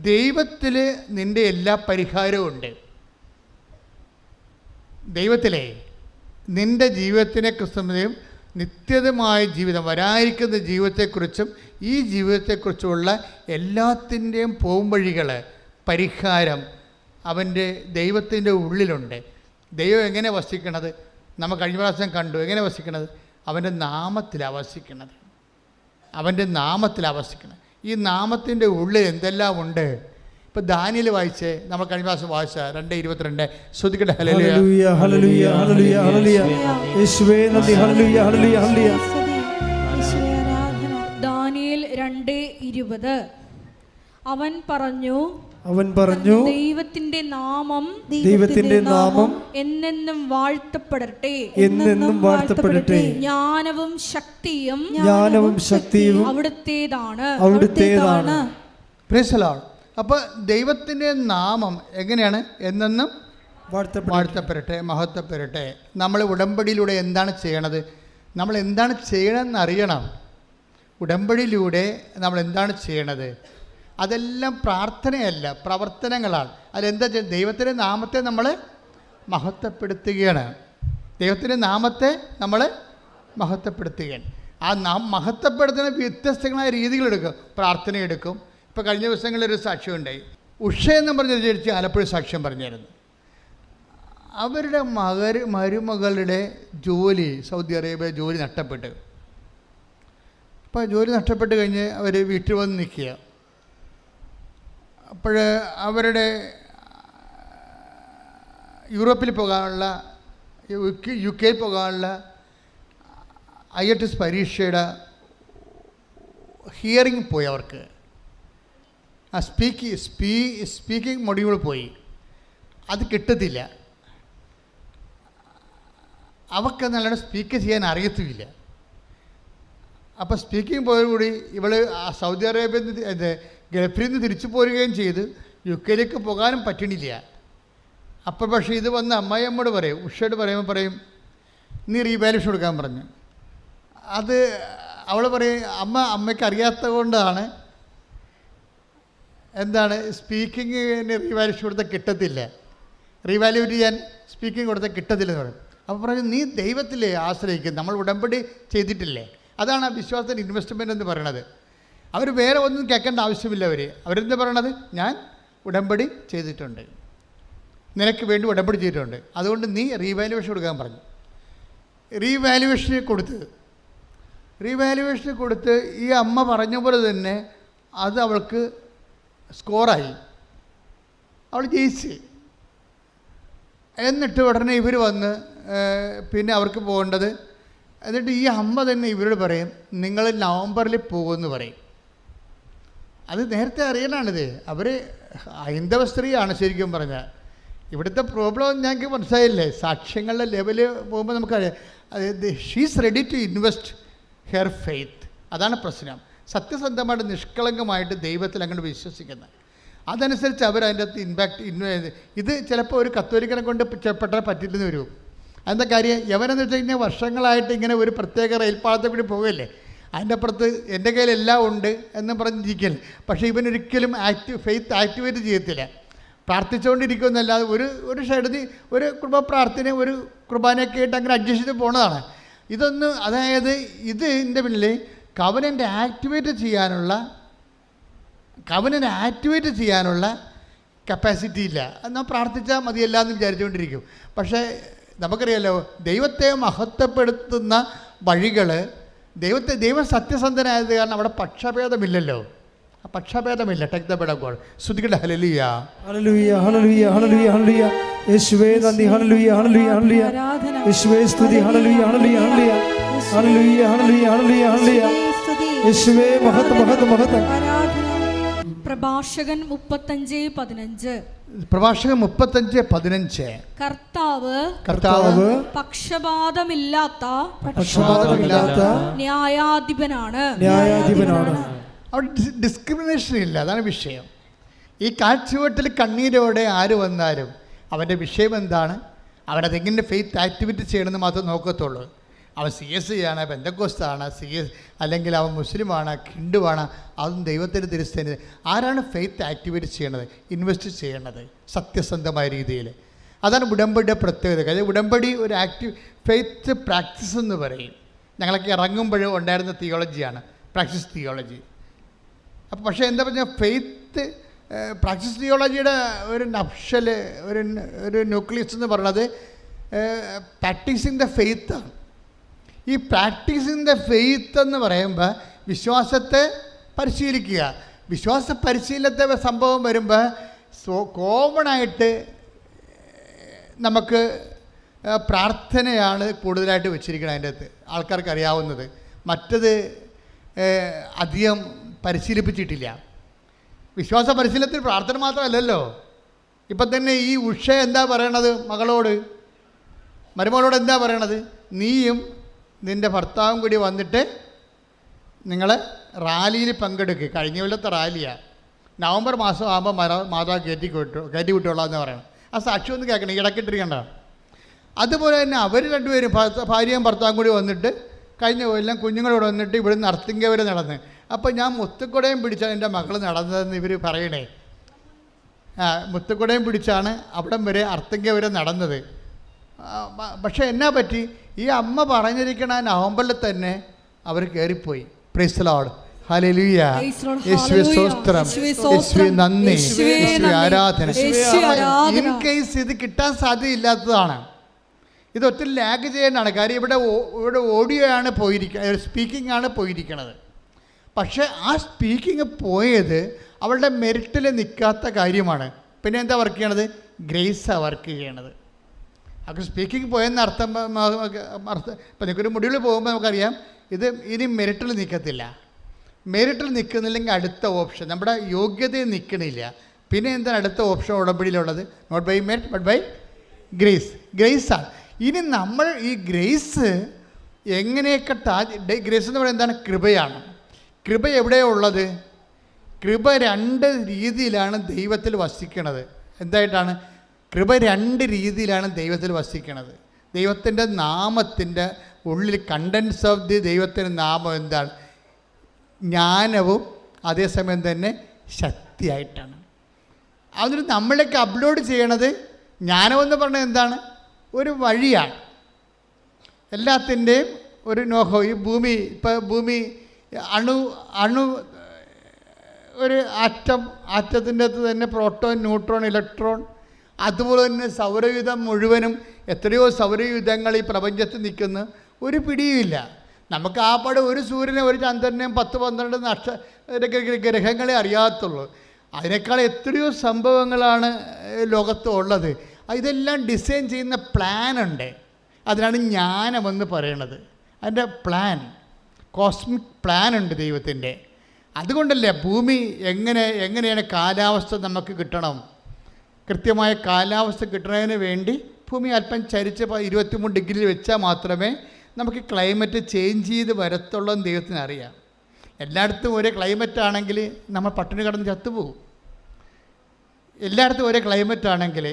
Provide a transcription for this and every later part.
ദൈവത്തിൽ നിന്റെ എല്ലാ പരിഹാരവും ഉണ്ട്. ദൈവത്തിലെ നിന്റെ ജീവിതത്തിനെ കുറിച്ചും നിത്യതമായ ജീവിതം വരാതിരിക്കുന്ന ജീവിതത്തെക്കുറിച്ചും ഈ ജീവിതത്തെക്കുറിച്ചുമുള്ള എല്ലാത്തിന്റെയും പോംവഴികൾ പരിഹാരം അവന്റെ ദൈവത്തിന്റെ ഉള്ളിലുണ്ട്. ദൈവം എങ്ങനെ വസിക്കണത്? നമ്മൾ കഴിഞ്ഞ പ്രാവശ്യം കണ്ടു. എങ്ങനെ വസിക്കണത്? അവന്റെ നാമത്തിലാണ് വസിക്കണത്. അവന്റെ നാമത്തിലാണ് വസിക്കണം ഈ നാമത്തിന്റെ ഉള്ളിൽ എന്തെല്ലാം ഉണ്ട്? ഇപ്പം ദാനിയിൽ വായിച്ചേ നമ്മൾ കഴിഞ്ഞ പ്രാവശ്യം വായിച്ച രണ്ട് ഇരുപത്തിരണ്ട്. ശ്രുതിക്കട്ടെ ഹല്ലേലൂയ. ഹല്ലേലൂയ ഹല്ലേലൂയ ഹല്ലേലൂയ ഹല്ലേലൂയ യേശുവേ നന്ദി ഹല്ലേലൂയ ഹല്ലേലൂയ ഹല്ലേലൂയ. യേശുവേ ആരാധന ദാനിയേൽ രണ്ട് ഇരുപത്. അവൻ പറഞ്ഞു അവൻ പറഞ്ഞു ദൈവത്തിന്റെ നാമം ദൈവത്തിന്റെ നാമം എന്നെന്നും വാഴ്ത്തപ്പെടട്ടെ. എന്നെന്നും വാഴ്ത്തപ്പെടട്ടെ. ജ്ഞാനവും ശക്തിയും ജ്ഞാനവും ശക്തിയും അവിടുത്തേതാണ്. അവിടുത്തേതാണ്. അപ്പൊ ദൈവത്തിന്റെ ദൈവത്തിന്റെ നാമം എങ്ങനെയാണ്? എന്നെന്നും വാഴ്ത്തപ്പെടട്ടെ മഹത്വപ്പെടട്ടെ. നമ്മൾ ഉടമ്പടിയിലൂടെ എന്താണ് ചെയ്യണത്? നമ്മൾ എന്താണ് ചെയ്യണമെന്ന് അറിയണം. ഉടമ്പടിയിലൂടെ നമ്മൾ എന്താണ് ചെയ്യണത്? അതെല്ലാം പ്രാർത്ഥനയല്ല പ്രവർത്തനങ്ങളാണ്. ചെയ്യ- ദൈവത്തിന്റെ നാമത്തെ നമ്മൾ മഹത്വപ്പെടുത്തുകയാണ്. ദൈവത്തിന്റെ നാമത്തെ നമ്മൾ മഹത്വപ്പെടുത്തുകയാണ്. ആ നാം മഹത്വപ്പെടുത്തുന്ന വ്യത്യസ്തങ്ങളായ രീതികളെടുക്കും പ്രാർത്ഥന എടുക്കും. ഇപ്പോൾ കഴിഞ്ഞ ദിവസങ്ങളിൽ ഒരു സാക്ഷ്യം ഉണ്ടായി. ഉഷ എന്ന് പറഞ്ഞ ചേച്ചി ആലപ്പുഴ സാക്ഷ്യം പറഞ്ഞിരുന്നു അവരുടെ മകർ മരുമകളുടെ ജോലി സൗദി അറേബ്യ ജോലി നഷ്ടപ്പെട്ട്. അപ്പോൾ ജോലി നഷ്ടപ്പെട്ട് കഴിഞ്ഞ് അവർ വീട്ടിൽ വന്ന് നിൽക്കുക. അപ്പോൾ അവരുടെ യൂറോപ്പിൽ പോകാനുള്ള യു കെ പോകാനുള്ള ഐ എ ടി എസ് പരീക്ഷയുടെ ഹിയറിംഗ് പോയി അവർക്ക്. ആ സ്പീക്ക് സ്പീ സ്പീക്കിംഗ് മൊഡ്യൂൾ പോയി. അത് കിട്ടത്തില്ല. അവർക്ക് നല്ലോണം സ്പീക്ക് ചെയ്യാൻ അറിയത്തുമില്ല. അപ്പോൾ സ്പീക്കിംഗ് പോയതോടുകൂടി ഇവൾ സൗദി അറേബ്യയിൽ ഗൾഫിൽ നിന്ന് തിരിച്ചു പോരുകയും ചെയ്ത് യു കെയിലേക്ക് പോകാനും പറ്റണില്ല. അപ്പോൾ പക്ഷേ ഇത് വന്ന് അമ്മായി അമ്മയോട് പറയും ഉഷയോട് പറയുമ്പോൾ പറയും നീ റീബാലൻസ് കൊടുക്കാൻ പറഞ്ഞു. അത് അവൾ പറയും അമ്മ അമ്മയ്ക്ക് അറിയാത്ത കൊണ്ടാണ് എന്താണ് സ്പീക്കിങ്ങിന് റീവാലുവേഷൻ കൊടുത്താൽ കിട്ടത്തില്ല. റീവാലുവേറ്റ് ചെയ്യാൻ സ്പീക്കിംഗ് കൊടുത്താൽ കിട്ടത്തില്ലെന്ന് പറയും. അപ്പോൾ പറഞ്ഞു നീ ദൈവത്തിലെ ആശ്രയിക്കും നമ്മൾ ഉടമ്പടി ചെയ്തിട്ടില്ലേ? അതാണ് ആ വിശ്വാസത്തിന്റെ ഇൻവെസ്റ്റ്മെന്റ് എന്ന് പറയണത് അവർ വേറെ ഒന്നും കേൾക്കേണ്ട ആവശ്യമില്ല അവർ അവരെന്താ പറയണത്? ഞാൻ ഉടമ്പടി ചെയ്തിട്ടുണ്ട്. നിനക്ക് വേണ്ടി ഉടമ്പടി ചെയ്തിട്ടുണ്ട്. അതുകൊണ്ട് നീ റീവാലുവേഷൻ കൊടുക്കാൻ പറഞ്ഞു. റീവാലുവേഷൻ കൊടുത്ത്. റീവാലുവേഷൻ കൊടുത്ത് ഈ അമ്മ പറഞ്ഞ പോലെ തന്നെ അത് അവൾക്ക് സ്കോറായി അവൾ ജയിച്ച്. എന്നിട്ട് ഉടനെ ഇവർ വന്ന് പിന്നെ അവർക്ക് പോകേണ്ടത്. എന്നിട്ട് ഈ അമ്മ തന്നെ ഇവരോട് പറയും നിങ്ങൾ നവംബറിൽ പോകുമെന്ന് പറയും. അത് നേരത്തെ അറിയണാണിത്. അവർ ഹൈന്ദവ സ്ത്രീയാണ് ശരിക്കും പറഞ്ഞാൽ ഇവിടുത്തെ പ്രോബ്ലം ഞങ്ങൾക്ക് മനസ്സിലായില്ലേ? സാക്ഷ്യങ്ങളുടെ ലെവൽ പോകുമ്പോൾ നമുക്കറിയാം. അത് she's ready to invest her faith അതാണ് പ്രശ്നം. സത്യസന്ധമായിട്ട് നിഷ്കളങ്കമായിട്ട് ദൈവത്തിൽ അങ്ങോട്ട് വിശ്വസിക്കുന്നത് അതനുസരിച്ച് അവർ അതിന്റെ അകത്ത് ഇമ്പാക്റ്റ് ഇത് ചിലപ്പോൾ ഒരു കത്തോലിക്കനെ കൊണ്ട് ചെപ്പെട്ടാൽ പറ്റില്ലെന്ന് വരും. എന്താ കാര്യം? യവനെന്ന് വെച്ച് കഴിഞ്ഞാൽ വർഷങ്ങളായിട്ട് ഇങ്ങനെ ഒരു പ്രത്യേക റെയിൽപ്പാളത്തെ കൂടി പോവുകയല്ലേ അതിന്റെ അപ്പുറത്ത് എന്റെ കയ്യിലെല്ലാം ഉണ്ട് എന്ന് പറഞ്ഞിരിക്കൽ. പക്ഷേ ഇവനൊരിക്കലും ആക്റ്റീവ് ഫെയ്ത്ത് ആക്ടിവേറ്റ് ചെയ്യത്തില്ല. പ്രാർത്ഥിച്ചുകൊണ്ടിരിക്കുമെന്നല്ലാതെ ഒരു ഒരു ഷെഡതി ഒരു കുടുംബ പ്രാർത്ഥന ഒരു കുർബാനയൊക്കെ ആയിട്ട് അങ്ങനെ അഡ്ജസ്റ്റ് ചെയ്ത് പോണതാണ്. ഇതൊന്ന് അതായത് ഇത് എന്റെ പിന്നിൽ കവനന്റെ ആക്ടിവേറ്റ് ചെയ്യാനുള്ള കവനനെ ആക്ടിവേറ്റ് ചെയ്യാനുള്ള കപ്പാസിറ്റി ഇല്ല. എന്നാൽ പ്രാർത്ഥിച്ചാൽ മതിയല്ല എന്ന് വിചാരിച്ചുകൊണ്ടിരിക്കും. പക്ഷേ നമുക്കറിയാലോ ദൈവത്തെ മഹത്വപ്പെടുത്തുന്ന വഴികൾ ദൈവത്തെ ദൈവം സത്യസന്ധനായത് കാരണം അവിടെ പക്ഷഭേദമില്ലല്ലോ. ആ പക്ഷഭേദമില്ല. Tech the ബെഡഗോൾ ശ്രുതികളുടെ hallelujah hallelujah hallelujah hallelujah hallelujah യേശുവേ നന്ദി. ഹലലുയ ഹലലുയ ഹലലുയ യേശുവേ സ്തുതി. ഹലലുയ hallelujah hallelujah hallelujah hallelujah hallelujah hallelujah യേശുവേ മഹത് മഹത് മഹത് പ്രഭാഷകൻ മുപ്പത്തഞ്ച് പതിനഞ്ച്. പ്രഭാഷകൻ മുപ്പത്തഞ്ച് പതിനഞ്ച്. കർത്താവ് കർത്താവ് പക്ഷപാതമില്ലാത്ത പക്ഷപാതമില്ലാത്ത ന്യായാധിപനാണ്. ന്യായാധിപനാണ്. അവിടെ ഡിസ്ക്രിമിനേഷൻ ഇല്ല അതാണ് വിഷയം. ഈ കാഴ്ചവട്ടിൽ കണ്ണീരോടെ ആര് വന്നാലും അവന്റെ വിഷയം എന്താണ്? അവനതെങ്ങനെ ഫെയ്ത്ത് ആക്ടിവിറ്റി ചെയ്യണമെന്ന് മാത്രം നോക്കത്തുള്ളൂ. അവൻ സി എസ് സി ആണ് ബന്ധക്കോസ്താണ് സി എസ് അല്ലെങ്കിൽ അവൻ മുസ്ലിമാണ് ഹിന്ദുവാണ് അതും ദൈവത്തിന്റെ തിരുസ്ഥേന ആരാണ് ഫെയ്ത്ത് ആക്ടിവേറ്റ് ചെയ്യണത്? ഇൻവെസ്റ്റ് ചെയ്യേണ്ടത് സത്യസന്ധമായ രീതിയിൽ. അതാണ് ഉടമ്പടിയുടെ പ്രത്യേകത. കാര്യം ഉടമ്പടി ഒരു ആക്റ്റീവ് ഫെയ്ത്ത് പ്രാക്ടീസ് എന്ന് പറയും. ഞങ്ങളൊക്കെ ഇറങ്ങുമ്പോഴും ഉണ്ടായിരുന്ന തിയോളജിയാണ് പ്രാക്ടീസ് തിയോളജി അപ്പോൾ പക്ഷേ എന്താ പറഞ്ഞാൽ ഫെയ്ത്ത് പ്രാക്ടീസ് തിയോളജിയുടെ ഒരു നഫ്ഷൽ ഒരു ഒരു ന്യൂക്ലിയസ് എന്ന് പറയുന്നത് പ്രാക്ടീസിങ് ദ ഫെയ്ത്താണ് ഈ പ്രാക്ടീസിന്റെ ഫെയ്ത്ത് എന്ന് പറയുമ്പോൾ വിശ്വാസത്തെ പരിശീലിക്കുക. വിശ്വാസ പരിശീലനത്തെ സംഭവം വരുമ്പോൾ സോ കോമൺ ആയിട്ട് നമുക്ക് പ്രാർത്ഥനയാണ് കൂടുതലായിട്ട് വെച്ചിരിക്കുന്നത് അതിന്റെ അകത്ത്. ആൾക്കാർക്ക് അറിയാവുന്നത്. മറ്റത് അധികം പരിശീലിപ്പിച്ചിട്ടില്ല. വിശ്വാസ പരിശീലനത്തിൽ പ്രാർത്ഥന മാത്രമല്ലല്ലോ. ഇപ്പം തന്നെ ഈ ഉഷ എന്താ പറയണത് മകളോട്? മരുമകളോട് എന്താ പറയണത്? നീയും നിന്റെ ഭർത്താവും കൂടി വന്നിട്ട് നിങ്ങൾ റാലിയിൽ പങ്കെടുക്കുക കഴിഞ്ഞ കൊല്ലത്തെ റാലിയാണ് നവംബർ മാസം ആകുമ്പോൾ മര മാതാവ് കയറ്റി വിട്ടു കയറ്റി വിട്ടോളാം എന്ന് പറയണം. ആ സാക്ഷി ഒന്ന് കേൾക്കണം ഇടക്കിട്ടിരിക്കണ്ട. അതുപോലെ തന്നെ അവർ രണ്ടുപേരും ഭാര്യയും ഭർത്താവും കൂടി വന്നിട്ട് കഴിഞ്ഞ കൊല്ലം കുഞ്ഞുങ്ങളോട് വന്നിട്ട് ഇവിടെ അർത്തിങ്ക വരെ നടന്ന്. അപ്പോൾ ഞാൻ മുത്തുക്കുടയും പിടിച്ചാണ് എന്റെ മകൾ നടന്നതെന്ന് ഇവർ പറയണേ. മുത്തുക്കുടയും പിടിച്ചാണ് അവിടം വരെ അർത്തിങ്ക വരെ നടന്നത്. പക്ഷേ എന്നാ പറ്റി? ഈ അമ്മ പറഞ്ഞിരിക്കണ നവംബറിൽ തന്നെ അവർ കയറിപ്പോയി പ്രൈസ് ലോഡ്. യേശുവേ. സ്തോത്രം. യേശുവേ. നന്ദി. യേശുവേ ആരാധന. ഇൻ കേസ് ഇത് കിട്ടാൻ സാധ്യതയില്ലാത്തതാണ്. ഇത് ഒത്തിരി ലാഗ് ചെയ്യേണ്ടതാണ്. കാര്യം ഇവിടെ ഇവിടെ ഓഡിയോ ആണ് പോയിരിക്കുന്നത് സ്പീക്കിംഗ് ആണ് പോയിരിക്കുന്നത് പക്ഷേ ആ സ്പീക്കിംഗ് പോയത് അവളുടെ മെറിറ്റിൽ നിൽക്കാത്ത കാര്യമാണ്. പിന്നെ എന്താ വർക്ക് ചെയ്യണത്? ഗ്രേസാണ് വർക്ക് ചെയ്യണത്. അപ്പോൾ സ്പീക്കിംഗ് പോയെന്ന് അർത്ഥം അർത്ഥം ഇപ്പം നിങ്ങൾക്കൊരു മുടിയിൽ പോകുമ്പോൾ നമുക്കറിയാം ഇത് ഇനി മെറിറ്റിൽ നിൽക്കത്തില്ല മെറിറ്റിൽ നിൽക്കുന്നില്ലെങ്കിൽ അടുത്ത ഓപ്ഷൻ നമ്മുടെ യോഗ്യതയിൽ നിൽക്കണില്ല പിന്നെ എന്താണ് അടുത്ത option ഉടമ്പടിയിലുള്ളത്? Not by merit but by grace ഗ്രേസാണ് ഇനി നമ്മൾ ഈ ഗ്രേസ് എങ്ങനെയൊക്കെ ടാ ഗ്രേസ് എന്ന് പറയുന്നത് എന്താണ്? കൃപയാണ്. കൃപ എവിടെയുള്ളത് കൃപ രണ്ട് രീതിയിലാണ് ദൈവത്തിൽ വസിക്കണത്. എന്തായിട്ടാണ്? കൃപ രണ്ട് രീതിയിലാണ് ദൈവത്തിൽ വസിക്കണത്. ദൈവത്തിന്റെ നാമത്തിന്റെ ഉള്ളിൽ കണ്ടൻസ് ഓഫ് ദി ദൈവത്തിന്റെ നാമം എന്താണ്? ജ്ഞാനവും അതേസമയം തന്നെ ശക്തിയായിട്ടാണ്. അതിന് നമ്മളേക്ക് അപ്ലോഡ് ചെയ്യണത് ജ്ഞാനമെന്ന് പറഞ്ഞാൽ എന്താണ്? ഒരു വഴിയാണ്. എല്ലാത്തിന്റെയും ഒരു നോഹോ ഈ ഭൂമി ഇപ്പോൾ ഭൂമി അണു അണു ഒരു ആറ്റം ആറ്റത്തിന്റെ അകത്ത് തന്നെ പ്രോട്ടോൺ ന്യൂട്രോൺ ഇലക്ട്രോൺ അതുപോലെ തന്നെ സൗരയുധം മുഴുവനും എത്രയോ സൗരയുധങ്ങൾ ഈ പ്രപഞ്ചത്ത് നിൽക്കുന്ന ഒരു പിടിയുമില്ല. നമുക്ക് ആ പാട് ഒരു സൂര്യനെ ഒരു ചന്ദ്രനെയും പത്ത് പന്ത്രണ്ട് നക്ഷത്ര ഗ്രഹങ്ങളെ അറിയാത്തുള്ളൂ. അതിനേക്കാൾ എത്രയോ സംഭവങ്ങളാണ് ലോകത്തുള്ളത്. ഇതെല്ലാം ഡിസൈൻ ചെയ്യുന്ന പ്ലാൻ ഉണ്ട്. അതിനാണ് ജ്ഞാനമെന്ന് പറയണത്. അതിന്റെ പ്ലാൻ കോസ്മിക് പ്ലാൻ ഉണ്ട് ദൈവത്തിന്റെ. അതുകൊണ്ടല്ലേ ഭൂമി എങ്ങനെ എങ്ങനെയാണ് കാലാവസ്ഥ നമുക്ക് കിട്ടണം? കൃത്യമായ കാലാവസ്ഥ കിട്ടുന്നതിന് വേണ്ടി ഭൂമി അല്പം ചരിച്ച് ഇരുപത്തിമൂന്ന് ഡിഗ്രി വെച്ചാൽ മാത്രമേ നമുക്ക് ക്ലൈമറ്റ് ചേഞ്ച് ചെയ്ത് വരത്തുള്ളൂ എന്ന് ദൈവത്തിന് അറിയാം. എല്ലായിടത്തും ഒരേ ക്ലൈമറ്റ് ആണെങ്കിൽ നമ്മൾ പട്ടിണി കടന്ന് ചത്തുപോകും. എല്ലായിടത്തും ഒരേ ക്ലൈമറ്റ് ആണെങ്കിൽ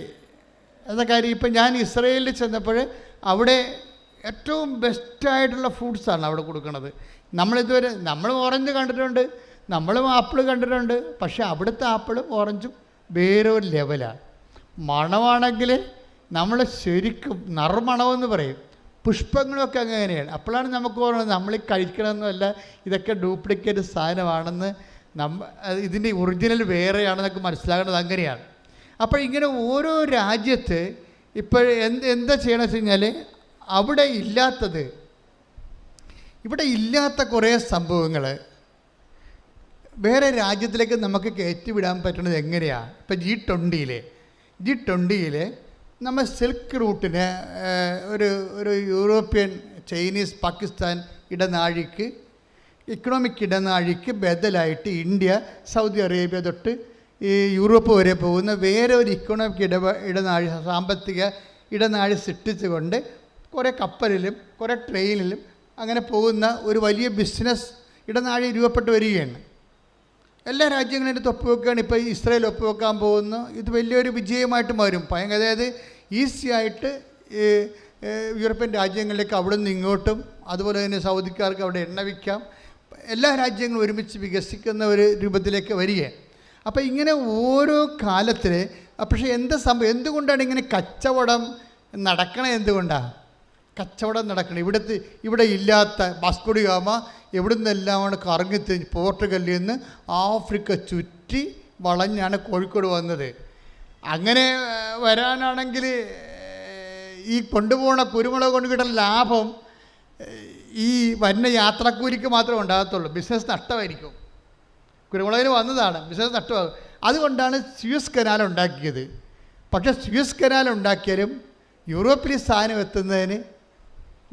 എന്താ കാര്യം. ഇപ്പം ഞാൻ ഇസ്രയേലിൽ ചെന്നപ്പോൾ അവിടെ ഏറ്റവും ബെസ്റ്റായിട്ടുള്ള ഫുഡ്സാണ് അവിടെ കൊടുക്കുന്നത്. നമ്മളിതുവരെ നമ്മൾ ഓറഞ്ച് കണ്ടിട്ടുണ്ട് നമ്മളും ആപ്പിൾ കണ്ടിട്ടുണ്ട് പക്ഷേ അവിടുത്തെ ആപ്പിളും ഓറഞ്ചും വേറെ ഒരു ലെവലാണ് മണമാണെങ്കിൽ നമ്മൾ ശരിക്കും നറുമണമെന്ന് പറയും. പുഷ്പങ്ങളൊക്കെ അങ്ങനെയാണ്. അപ്പോഴാണ് നമുക്ക് പറയുന്നത് നമ്മൾ കഴിക്കണമെന്നല്ല ഇതൊക്കെ ഡ്യൂപ്ലിക്കേറ്റ് സാധനമാണെന്ന് നമ്മ ഇതിന്റെ ഒറിജിനൽ വേറെയാണെന്നൊക്കെ മനസ്സിലാകേണ്ടത് അങ്ങനെയാണ്. അപ്പോൾ ഇങ്ങനെ ഓരോ രാജ്യത്ത് ഇപ്പോൾ എന്ത് എന്താ ചെയ്യണമെന്ന് വെച്ച് കഴിഞ്ഞാൽ അവിടെ ഇല്ലാത്തത് ഇവിടെ ഇല്ലാത്ത കുറേ സംഭവങ്ങൾ വേറെ രാജ്യത്തിലേക്ക് നമുക്ക് കയറ്റിവിടാൻ പറ്റുന്നത് എങ്ങനെയാണ് ഇപ്പോൾ ജി ട്വന്റിയിൽ ജി ട്വന്റിയിൽ നമ്മൾ സിൽക്ക് റൂട്ടിന് ഒരു ഒരു യൂറോപ്യൻ ചൈനീസ് പാകിസ്ഥാൻ ഇടനാഴിക്ക് ഇക്കണോമിക് ഇടനാഴിക്ക് ബദലായിട്ട് ഇന്ത്യ സൗദി അറേബ്യ തൊട്ട് ഈ യൂറോപ്പ് വരെ പോകുന്ന വേറെ ഒരു ഇക്കണോമിക് ഇട ഇടനാഴി സാമ്പത്തിക ഇടനാഴി സൃഷ്ടിച്ചുകൊണ്ട് കുറേ കപ്പലിലും കുറേ ട്രെയിനിലും അങ്ങനെ പോകുന്ന ഒരു വലിയ ബിസിനസ് ഇടനാഴി രൂപപ്പെട്ട് വരികയാണ്. എല്ലാ രാജ്യങ്ങളും എടുത്ത് ഒപ്പുവെക്കുകയാണ് ഇപ്പോൾ ഇസ്രായേൽ ഒപ്പുവെക്കാൻ പോകുന്നു. ഇത് വലിയൊരു വിജയമായിട്ട് മാറും. ഭയങ്കര അതായത് ഈസി ആയിട്ട് യൂറോപ്യൻ രാജ്യങ്ങളിലേക്ക് അവിടെ നിന്ന് ഇങ്ങോട്ടും അതുപോലെ തന്നെ സൗദിക്കാർക്ക് അവിടെ എണ്ണ വിൽക്കാം. എല്ലാ രാജ്യങ്ങളും ഒരുമിച്ച് വികസിക്കുന്ന ഒരു രൂപത്തിലേക്ക് വരികയാണ്. അപ്പോൾ ഇങ്ങനെ ഓരോ കാലത്തിൽ പക്ഷേ എന്ത് സംഭവം എന്തുകൊണ്ടാണ് ഇങ്ങനെ കച്ചവടം നടക്കണത് എന്തുകൊണ്ടാണ് കച്ചവടം നടക്കണം. ഇവിടുത്തെ ഇവിടെ ഇല്ലാത്ത ബാസ്കോഡി ഗാമ എവിടെ നിന്നെല്ലാമാണ് കറങ്ങി പോർട്ടുഗലിൽ നിന്ന് ആഫ്രിക്ക ചുറ്റി വളഞ്ഞാണ് കോഴിക്കോട് വന്നത്. അങ്ങനെ വരാനാണെങ്കിൽ ഈ കൊണ്ടുപോകുന്ന കുരുമുളക് കൊണ്ട് കിട്ടുന്ന ലാഭം ഈ വരുന്ന യാത്രക്കൂലിക്ക് മാത്രമേ ഉണ്ടാകത്തുള്ളൂ. ബിസിനസ് നഷ്ടമായിരിക്കും. കുരുമുളകിന് വന്നതാണ് ബിസിനസ് നഷ്ടമാകും. അതുകൊണ്ടാണ് സ്യൂസ് കനാൽ ഉണ്ടാക്കിയത്. പക്ഷേ സ്യൂസ് കനാൽ ഉണ്ടാക്കിയാലും യൂറോപ്പിൽ സാധനം എത്തുന്നതിന്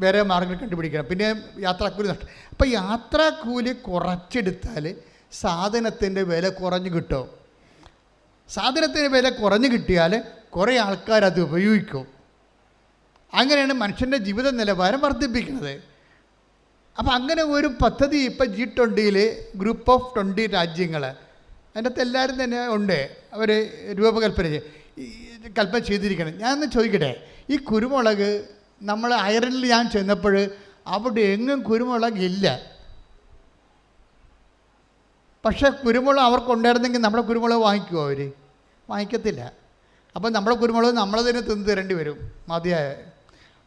വേറെ മാർഗങ്ങൾ കണ്ടുപിടിക്കണം. പിന്നെ യാത്രാക്കൂലി നഷ്ടം. അപ്പോൾ യാത്രാക്കൂലി കുറച്ചെടുത്താൽ സാധനത്തിന്റെ വില കുറഞ്ഞു കിട്ടും? സാധനത്തിന്റെ വില കുറഞ്ഞു കിട്ടിയാൽ കുറേ ആൾക്കാർ അത് ഉപയോഗിക്കും. അങ്ങനെയാണ് മനുഷ്യന്റെ ജീവിത നിലവാരം വർദ്ധിപ്പിക്കുന്നത്. അപ്പോൾ അങ്ങനെ ഒരു പദ്ധതി ഇപ്പം ജി ട്വന്റിയിൽ ഗ്രൂപ്പ് ഓഫ് ട്വന്റി രാജ്യങ്ങൾ അതിന്റെ അകത്ത് എല്ലാവരും തന്നെ ഉണ്ട്. അവർ രൂപകൽപ്പന ചെയ്ത് കൽപ്പന ചെയ്തിരിക്കണം. ഞാനൊന്ന് ചോദിക്കട്ടെ ഈ കുരുമുളക് നമ്മൾ അയറിൽ ഞാൻ ചെന്നപ്പോൾ അവിടെ എങ്ങും കുരുമുളക് ഇല്ല പക്ഷേ കുരുമുളക് അവർക്കുണ്ടായിരുന്നെങ്കിൽ നമ്മുടെ കുരുമുളക് വാങ്ങിക്കുമോ അവർ വാങ്ങിക്കത്തില്ല. അപ്പോൾ നമ്മുടെ കുരുമുളക് നമ്മൾ തന്നെ തിന്ന് തരേണ്ടി വരും മതിയായ.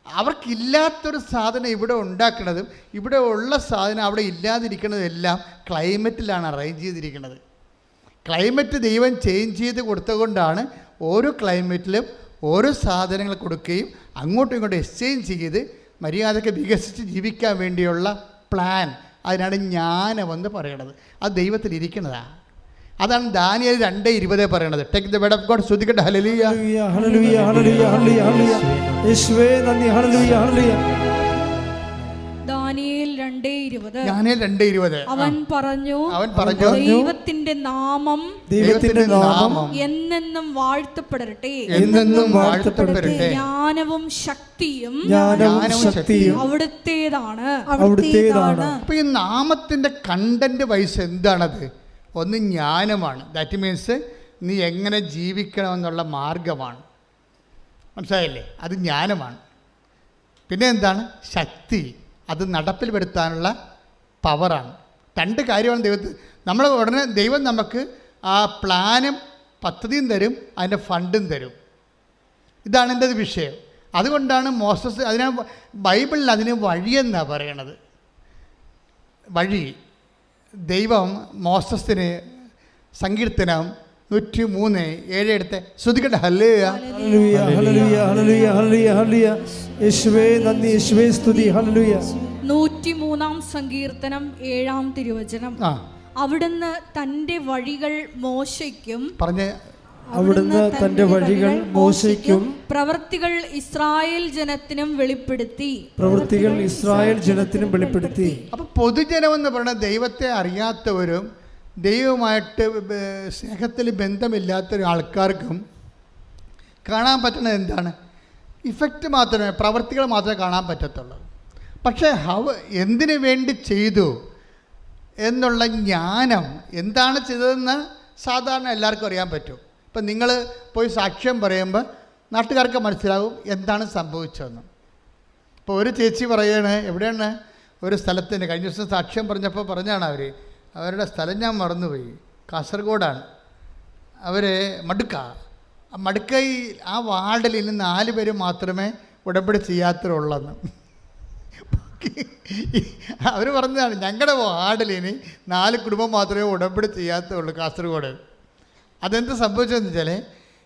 അവർക്കില്ലാത്തൊരു സാധനം ഇവിടെ ഉണ്ടാക്കുന്നതും ഇവിടെ ഉള്ള സാധനം അവിടെ ഇല്ലാതിരിക്കുന്നതെല്ലാം ക്ലൈമറ്റിലാണ് അറേഞ്ച് ചെയ്തിരിക്കുന്നത് ക്ലൈമറ്റ് ദൈവം ചേഞ്ച് ചെയ്ത് കൊടുത്തുകൊണ്ടാണ് ഓരോ ക്ലൈമറ്റിലും ഓരോ സാധനങ്ങൾ കൊടുക്കുകയും അങ്ങോട്ടും ഇങ്ങോട്ടും എക്സ്ചേഞ്ച് ചെയ്ത് മര്യാദയ്ക്ക് വികസിച്ച് ജീവിക്കാൻ വേണ്ടിയുള്ള പ്ലാൻ അതിനാണ് ജ്ഞാനമെന്ന് പറയണത്. അത് ദൈവത്തിൽ ഇരിക്കുന്നതാണ് അതാണ് ദാനിയൽ രണ്ട് ഇരുപതേ പറയണത്. Take the bed of God ശ്രദ്ധിക്കട്ടെ. Hallelujah hallelujah hallelujah hallelujah hallelujah hallelujah hallelujah ഹലലിയ രണ്ടേ ഇരുപത് ദാനിയൽ രണ്ട് ഇരുപത് അവൻ പറഞ്ഞു അവൻ പറഞ്ഞു ദൈവത്തിന്റെ നാമം ദൈവത്തിന്റെ നാമം എന്നെന്നും വാഴ്ത്തപ്പെടട്ടെ. എന്നെന്നും വാഴ്ത്തപ്പെടട്ടെ. ജ്ഞാനവും ശക്തിയും ജ്ഞാനവും ശക്തിയും അവിടുത്തേതാണ്. അവിടുത്തേതാണ്. അപ്പൊ ഈ നാമത്തിന്റെ കണ്ടന്റ് വൈസ് എന്താണത്? ഒന്ന് ജ്ഞാനമാണ്. ദാറ്റ് മീൻസ് നീ എങ്ങനെ ജീവിക്കണമെന്നുള്ള മാർഗമാണ്. മനസ്സിലായില്ലേ? അത് ജ്ഞാനമാണ്. പിന്നെ എന്താണ്? ശക്തി. അത് നടപ്പിൽ വരുത്താനുള്ള പവറാണ്. രണ്ട് കാര്യമാണ് ദൈവത്തിൽ നമ്മൾ ഉടനെ ദൈവം നമുക്ക് ആ പ്ലാനും പദ്ധതിയും തരും അതിന്റെ ഫണ്ടും തരും. ഇതാണ് എന്റെ വിഷയം. അതുകൊണ്ടാണ് മോസസ് അതിനെ ബൈബിളിൽ അതിന് വഴിയെന്നാണ് പറയണത്. വഴി ദൈവം മോസസിന് സങ്കീർത്തനം നൂറ്റി മൂന്ന് ഏഴ് എടുത്ത് ശ്രദ്ധിക്കട്ടെ. ഹല്ലേ ഹല്ലേലൂയ ഹല്ലേലൂയ ഹല്ലേലൂയ ഹല്ലേലൂയ ഹല്ലേലൂയ. യേശുവേ നന്ദി. യേശുവേ സ്തുതി. ഹല്ലേലൂയ. നൂറ്റിമൂന്നാം സങ്കീർത്തനം ഏഴാം തിരുവചനം. അവിടുന്ന് തന്റെ വഴികൾ മോശയ്ക്കും പറഞ്ഞ. അവിടുന്ന് തന്റെ വഴികൾ മോശയ്ക്കും പ്രവർത്തികൾ ഇസ്രായേൽ ജനത്തിനും വെളിപ്പെടുത്തി. പ്രവൃത്തികൾ ഇസ്രായേൽ ജനത്തിനും വെളിപ്പെടുത്തി. അപ്പൊ പൊതുജനം എന്ന് പറഞ്ഞ ദൈവത്തെ അറിയാത്തവരും ദൈവവുമായിട്ട് ബ- സ്നേഹത്തിൽ ബന്ധമില്ലാത്ത ആൾക്കാർക്കും കാണാൻ പറ്റുന്നത് എന്താണ്? ഇഫക്റ്റ് മാത്രമേ പ്രവർത്തികൾ മാത്രമേ കാണാൻ പറ്റത്തുള്ളൂ. പക്ഷേ ഹൗ എന്തിനു വേണ്ടി ചെയ്തു എന്നുള്ള ജ്ഞാനം എന്താണ് ചെയ്തതെന്ന് സാധാരണ എല്ലാവർക്കും അറിയാൻ പറ്റും. ഇപ്പം നിങ്ങൾ പോയി സാക്ഷ്യം പറയുമ്പോൾ നാട്ടുകാർക്ക് മനസ്സിലാവും എന്താണ് സംഭവിച്ചതെന്ന്. ഇപ്പോൾ ഒരു ചേച്ചി പറയാണ് എവിടെയാണ്? ഒരു സ്ഥലത്തിന് കഴിഞ്ഞ ദിവസം സാക്ഷ്യം പറഞ്ഞപ്പോൾ പറഞ്ഞാണ് അവർ അവരുടെ സ്ഥലം ഞാൻ മറന്നുപോയി. കാസർഗോഡാണ്. അവർ മടുക്ക. ആ മടുക്കൈ ആ വാർഡിൽ ഇന്ന് നാല് പേര് മാത്രമേ ഉടമ്പടി ചെയ്യാത്തതുള്ളെന്ന് അവർ പറഞ്ഞതാണ് ഞങ്ങളുടെ വാർഡിൽ ഇനി നാല് കുടുംബം മാത്രമേ ഉടമ്പടി ചെയ്യാത്തുള്ളൂ കാസർഗോഡ്. അതെന്ത് സംഭവിച്ചതെന്ന് വെച്ചാൽ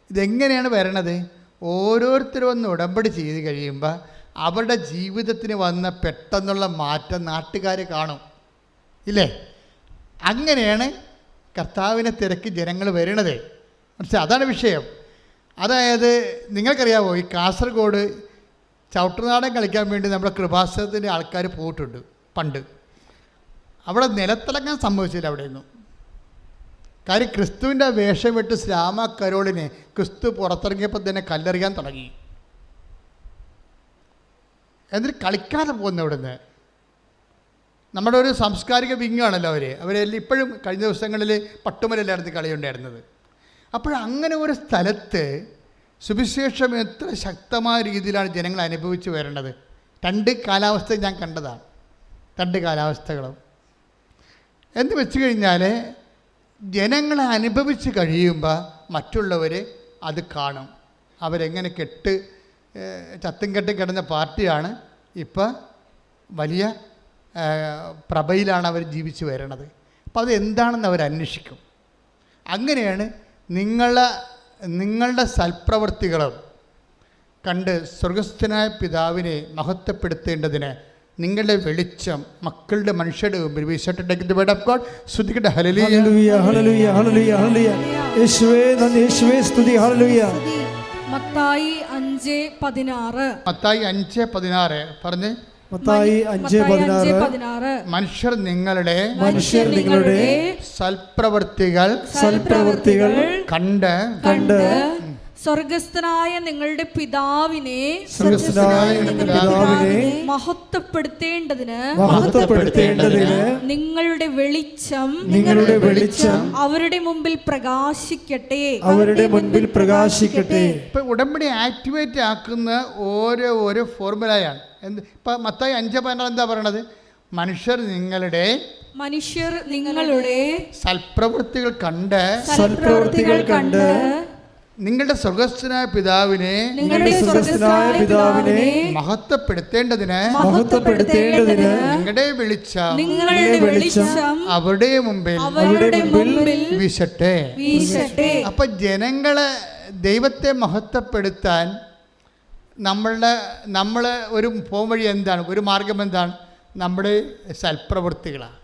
ഇതെങ്ങനെയാണ് വരണത്? ഓരോരുത്തരും ഒന്ന് ഉടമ്പടി ചെയ്ത് കഴിയുമ്പോൾ അവരുടെ ജീവിതത്തിന് വന്ന പെട്ടെന്നുള്ള മാറ്റം നാട്ടുകാർ കാണും. ഇല്ലേ? അങ്ങനെയാണ് കർത്താവിനെ തിരക്ക് ജനങ്ങൾ വരുന്നത് മനസ്സിലായി അതാണ് വിഷയം. അതായത് നിങ്ങൾക്കറിയാമോ ഈ കാസർഗോഡ് ചവിട്ടുനാടൻ കളിക്കാൻ വേണ്ടി നമ്മുടെ കൃപാസനത്തിന്റെ ആൾക്കാർ പോയിട്ടുണ്ട് പണ്ട്. അവിടെ നിലത്തിളങ്ങാൻ സംഭവിച്ചില്ല അവിടെയൊന്നും. കാര്യം ക്രിസ്തുവിന്റെ വേഷം വിട്ട് ശ്രാമ കരോളിനെ ക്രിസ്തു പുറത്തിറങ്ങിയപ്പോൾ തന്നെ കല്ലെറിയാൻ തുടങ്ങി. എന്നിട്ട് കളിക്കാതെ പോകുന്നു അവിടുന്ന് നമ്മുടെ ഒരു സാംസ്കാരിക വിങ്ങാണല്ലോ അവർ അവരെല്ലാം ഇപ്പോഴും കഴിഞ്ഞ ദിവസങ്ങളിൽ പട്ടുമലയിലായിരുന്നു കളിയുണ്ടായിരുന്നത്. അപ്പോൾ അങ്ങനെ ഒരു സ്ഥലത്ത് സുവിശേഷം എത്ര ശക്തമായ രീതിയിലാണ് ജനങ്ങൾ അനുഭവിച്ചു വരേണ്ടത്. രണ്ട് കാലാവസ്ഥ ഞാൻ കണ്ടതാണ്. രണ്ട് കാലാവസ്ഥകളും. എന്ന് വെച്ച് കഴിഞ്ഞാൽ ജനങ്ങളെ അനുഭവിച്ച് കഴിയുമ്പോൾ മറ്റുള്ളവർ അത് കാണും. അവരെങ്ങനെ കെട്ട് ചത്തും കെട്ടും കിടന്ന പാർട്ടിയാണ് ഇപ്പം വലിയ പ്രഭയിലാണ് അവർ ജീവിച്ച് വരണത് അപ്പോൾ അത് എന്താണെന്ന് അവർ അന്വേഷിക്കും. അങ്ങനെയാണ് നിങ്ങളെ നിങ്ങളുടെ സൽപ്രവൃത്തികളും കണ്ട് സ്വർഗസ്ഥനായ പിതാവിനെ മഹത്വപ്പെടുത്തേണ്ടതിന് നിങ്ങളുടെ വെളിച്ചം മക്കളുടെ മനുഷ്യരുടെ മുമ്പിൽ വീശട്ടെ. വേർഡ് ഓഫ് ഗോഡ് സ്തുതിക്കട്ടെ ഹലലിയ ഹല്ലേലൂയ ഹല്ലേലൂയ ഹല്ലേലൂയ ഹല്ലേലൂയ യേശുവേ നന്ദി. യേശുവേ സ്തുതി. ഹല്ലേലൂയ മത്തായി അഞ്ച് പതിനാറ്. മത്തായി അഞ്ച് പതിനാറ്. പറഞ്ഞ്. മത്തായി അഞ്ച് മത്തായി പതിനാറ്. പതിനാറ്. മനുഷ്യർ നിങ്ങളുടെ മനുഷ്യർ നിങ്ങളുടെ സൽപ്രവൃത്തികൾ സൽപ്രവൃത്തികൾ കണ്ട് കണ്ട് സ്വർഗസ്ഥനായ നിങ്ങളുടെ പിതാവിനെ സ്വർഗസ്ഥനായ നിങ്ങളുടെ പിതാവിനെ മഹത്വപ്പെടുത്തേണ്ടതിന് മഹത്വപ്പെടുത്തേണ്ടതിന് നിങ്ങളുടെ വെളിച്ചം നിങ്ങളുടെ വെളിച്ചം അവരുടെ മുമ്പിൽ പ്രകാശിക്കട്ടെ. അവരുടെ മുമ്പിൽ പ്രകാശിക്കട്ടെ. ഇപ്പൊ ഉടമ്പടി ആക്ടിവേറ്റ് ആക്കുന്ന ഓരോ ഓരോ ഫോർമുലയാണ്. എന്ത്? ഇപ്പം മത്തായി അഞ്ച് പതിനാറ് എന്താ പറയണത്? മനുഷ്യർ നിങ്ങളുടെ മനുഷ്യർ നിങ്ങളുടെ സൽപ്രവൃത്തികൾ കണ്ട് സൽപ്രവൃത്തികൾ കണ്ട് നിങ്ങളുടെ സ്വർഗസ്ഥനായ പിതാവിനെ നിങ്ങളുടെ സ്വർഗസ്ഥനായ പിതാവിനെ മഹത്വപ്പെടുത്തേണ്ടതിന് മഹത്വപ്പെടുത്തേണ്ടതിന് നിങ്ങളുടെ വെളിച്ചം നിങ്ങളുടെ വെളിച്ചം അവരുടെ മുമ്പിൽ അവരുടെ മുമ്പിൽ വീശട്ടെ. വീശട്ടെ. അപ്പൊ ജനങ്ങളെ ദൈവത്തെ മഹത്വപ്പെടുത്താൻ നമ്മളുടെ നമ്മൾ ഒരു പോം വഴി എന്താണ്? ഒരു മാർഗം എന്താണ്? നമ്മുടെ സൽപ്രവൃത്തികളാണ്.